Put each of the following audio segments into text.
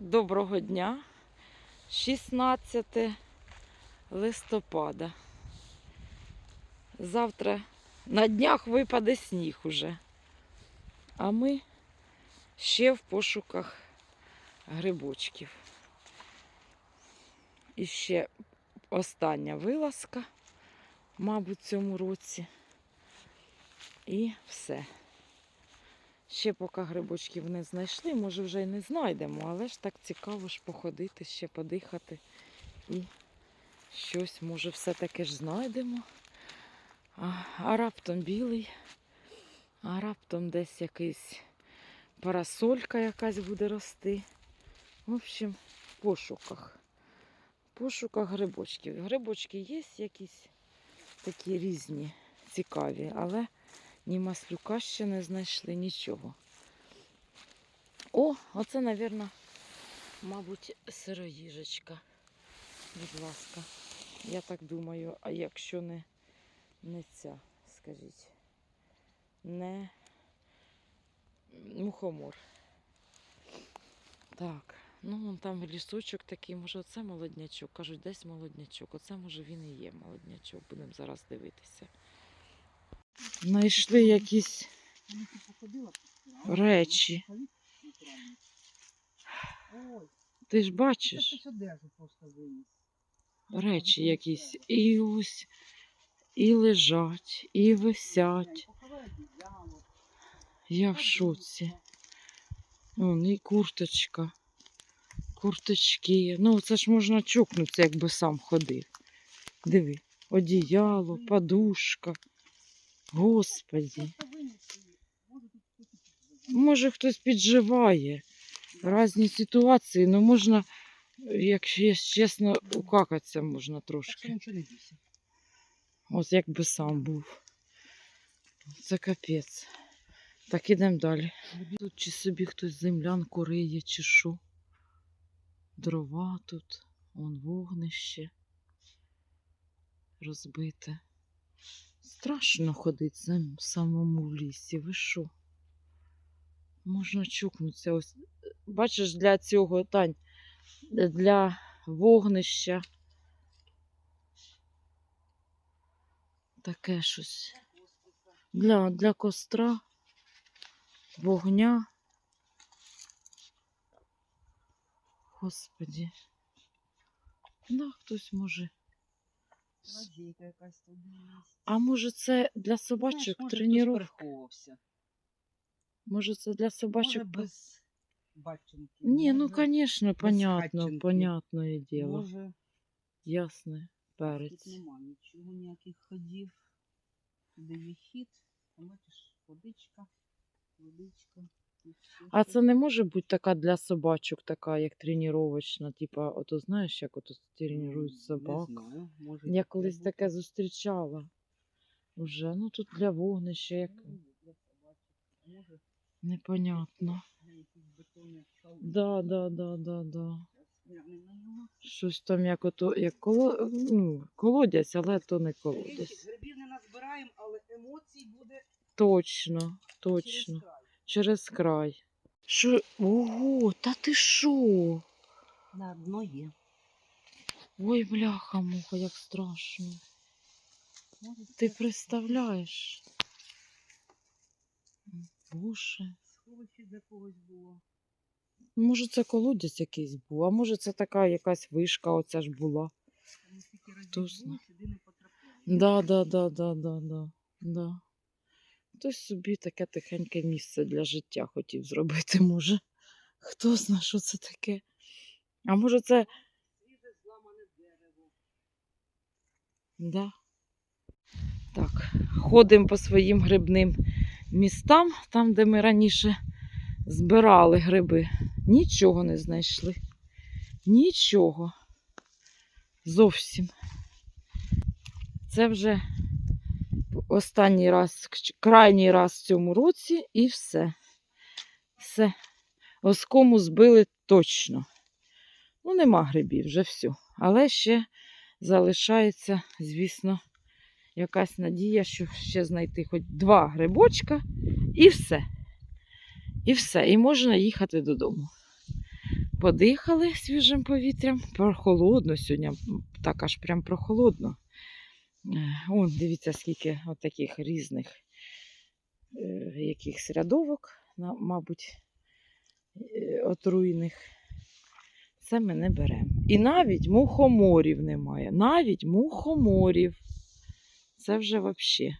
Доброго дня. 16 листопада. Завтра на днях випаде сніг уже. А ми ще в пошуках грибочків. І ще остання вилазка, мабуть, цьому році. І все. Ще поки грибочків не знайшли, може вже й не знайдемо, але ж так цікаво ж походити, ще подихати. І щось, може, все-таки ж знайдемо. А, а раптом білий, а раптом десь якийсь парасолька якась буде рости. В общем, в пошуках. В пошуках грибочків. Грибочки є якісь такі різні, цікаві, але ні маслюка ще не знайшли, нічого. О, оце, напевно, мабуть, сироїжечка. Будь ласка. Я так думаю, а якщо не, не ця, скажіть, не мухомор. Так, ну вон там лісочок такий, може оце молоднячок. Кажуть, десь молоднячок. Оце може він і є молоднячок. Будемо зараз дивитися. Знайшли якісь речі. Ти ж бачиш речі якісь. І ось і лежать, і висять. Я в шоці. Вон, і курточка. Курточки. Ну, це ж можна чокнутися, якби сам ходив. Диви, одіяло, подушка. Її. Може хтось підживає. Різні ситуації, ну можна, якщо є чесно, укакатися можна трошки. Ось якби сам був. Це капець. Так ідемо далі. Тут чи собі хтось землянку риє, чи що. Дрова тут, вон вогнище розбите. Страшно ходити сам- самому в лісі. Ви що? Можна чукнутися. Ось, бачиш, для цього тань, для вогнища. Таке щось. Для, для костра, вогня. Господі. Да, хтось може. Ладейка якась тут є. А може це для собачок Знаєш, може, хтось тренування? переховувався. Може це для собачок? Може, без баченки. Ні, ну може, звісно, понятно, хатченки. понятне діло. Може, Ясне, тут перець. нема нічого, ніяких ходів. Туди є хід, там бачиш, водичка, водичка. А це не може бути така для собачок, така як тренувачна, типа, ото знаєш, як ото тренують собак. Не знаю, може. Я колись бути. таке зустрічала. Уже, ну тут для вогнища, як непонятно. Да, да, да, да, да. Щось там як ото, як коло, ну, колодязь, але то не колодязь. Грибів не назбираємо, але емоцій буде Точно, точно. Через край. Що? Ого, та ти що? На дно є. Ой, бляха, муха, як страшно. Ти представляєш? Боже. Сховище для когось було. Може, це колодязь якийсь був, а може це така якась вишка оця ж була. Хто знає. Да, да, да, да, да, да, да. Хтось собі таке тихеньке місце для життя хотів зробити, може. Хто знає, що це таке? А може це. Да. Так, ходимо по своїм грибним містам, там, де ми раніше збирали гриби. Нічого не знайшли. Нічого. Зовсім. Це вже останній раз, крайній раз в цьому році і все. Все. Оскому збили точно. Ну, нема грибів, вже все. Але ще залишається, звісно, якась надія, що ще знайти хоч два грибочка і все. І все. І можна їхати додому. подихали свіжим повітрям. Прохолодно сьогодні, так аж прям прохолодно. Е, Вон, дивіться, скільки от таких різних е, якихось рядовок, мабуть, е, отруйних. Це ми не беремо. І навіть мухоморів немає. Навіть мухоморів. Це вже взагалі.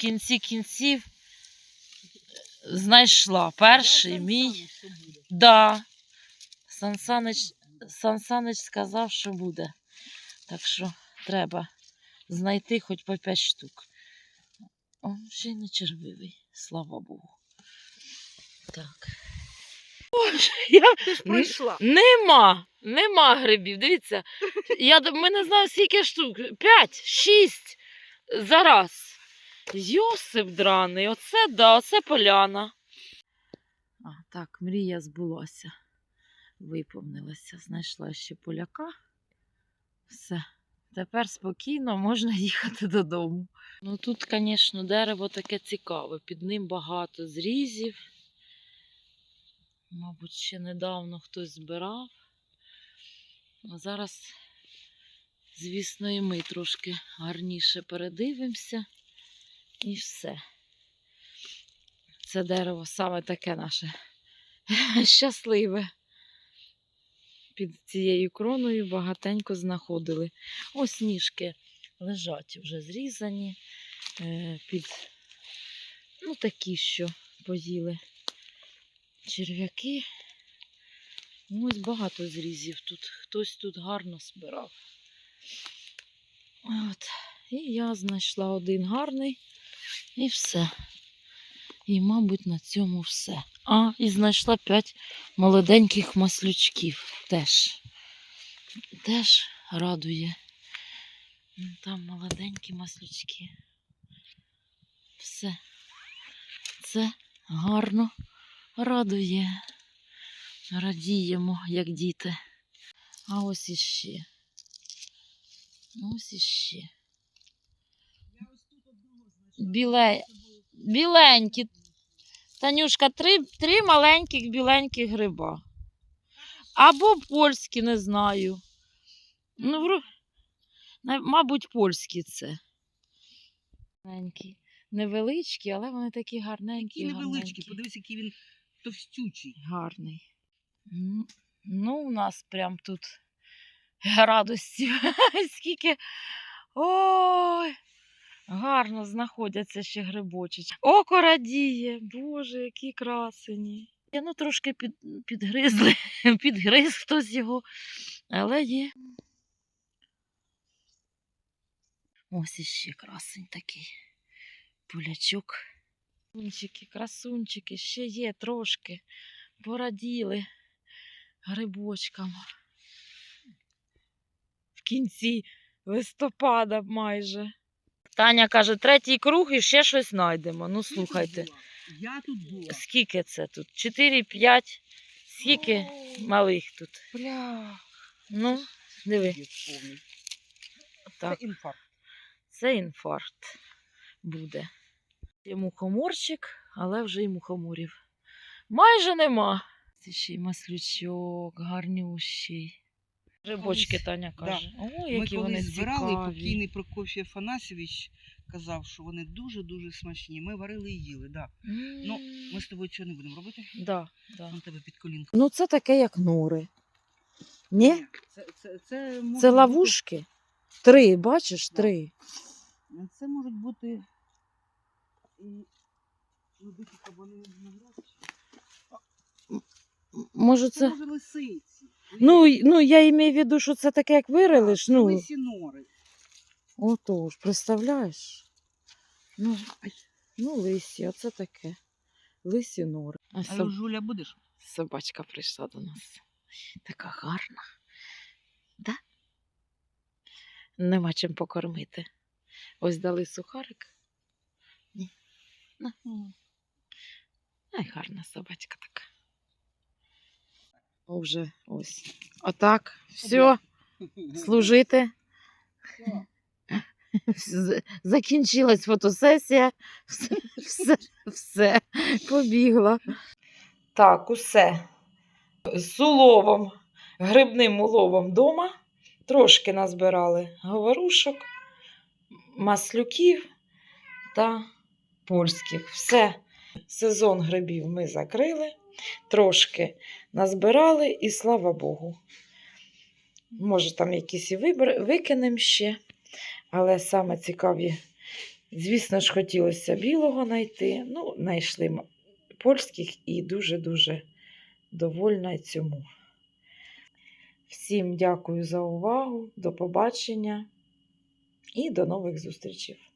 Кінці кінців знайшла перший мій. Да. Сан Санич, Сан Санич сказав, що буде. Так що треба знайти хоч по 5 штук. О, ще й не червивий, слава Богу. Так. Боже, я Ти ж пройшла. Нема, нема грибів. Дивіться, я ми не знаю, скільки штук. П'ять, шість за раз. Йосип драний, оце да, оце поляна. А, так, мрія збулася. Виповнилася. Знайшла ще поляка. Все. Тепер спокійно можна їхати додому. Ну тут, звісно, дерево таке цікаве. Під ним багато зрізів. Мабуть, ще недавно хтось збирав. А зараз, звісно, і ми трошки гарніше передивимося. І все. Це дерево саме таке наше щасливе. Під цією кроною багатенько знаходили. Ось ніжки лежать вже зрізані. е, Під ну, такі, що поїли черв'яки. Ну, Ось багато зрізів тут. Хтось тут гарно збирав. От. І я знайшла один гарний. І все. І, мабуть, на цьому все. А, і знайшла п'ять молоденьких маслючків. Теж. Теж радує. Там молоденькі маслючки. Все. Це гарно радує. Радіємо, як діти. А ось іще. Ось іще. Я ось тут одного знайшла. Біле... Біленькі. Танюшка, три, три маленьких біленьких гриба. Або польські, не знаю. Ну, мабуть, польські це. Невеличкі, але вони такі гарненькі. Невеличкий, гарненькі. подивись, який він товстючий. Гарний. Ну, у нас прям тут радості. Скільки. Ой! Гарно знаходяться ще грибочечки. Око радіє. Боже, які красені. Я ну трошки під, підгризли, підгриз хтось його, але є. Ось іще красень такий. Полячок. Красунчики, красунчики, ще є трошки. Пораділи грибочкам. В кінці листопада майже. Таня каже, третій круг і ще щось знайдемо. Ну, слухайте, Я тут була. скільки це тут? 4-5. Скільки О, малих тут? Бля. Ну, диви. Так, Це інфаркт. це інфаркт буде. Є мухоморчик, але вже й мухоморів. Майже нема. Це ще й маслючок, гарнющий. Грибочки Колись- Таня да. каже. О, Ми які вони колись збирали, цікаві. покійний Прокофій Афанасьович казав, що вони дуже-дуже смачні. Ми варили і їли, да. Ну, Ми з тобою цього не будемо робити. да, да. На тебе під колінком. Ну, це таке, як нори. Ні? Це, це, це, може Це бути- Три, бачиш, Да. три. Це можуть бути і ну, кабани Може, Це, це. може лисиці. Ну, й- ну, я маю в виду, що це таке, як вирили ж. Ну, лисі нори. отож, представляєш? Ну, ну лисі, оце таке. Лисі нори. А А соб... Жуля будеш? собачка прийшла до нас. Така гарна. Да? Нема чим покормити. Ось дали сухарик. Ні. На. Ай, гарна собачка така. О, вже ось. Отак. Все, служити. Закінчилась фотосесія. Все, все, все, побігла. Так, усе. З уловом, грибним уловом вдома. Трошки назбирали говорушок, маслюків та польських. Все. Сезон грибів ми закрили, трошки назбирали і слава Богу. Може, там якісь і вибер... викинемо ще. Але саме цікаві, звісно ж, хотілося білого знайти. Ну, знайшли польських і дуже-дуже довольна цьому. Всім дякую за увагу, до побачення і до нових зустрічей.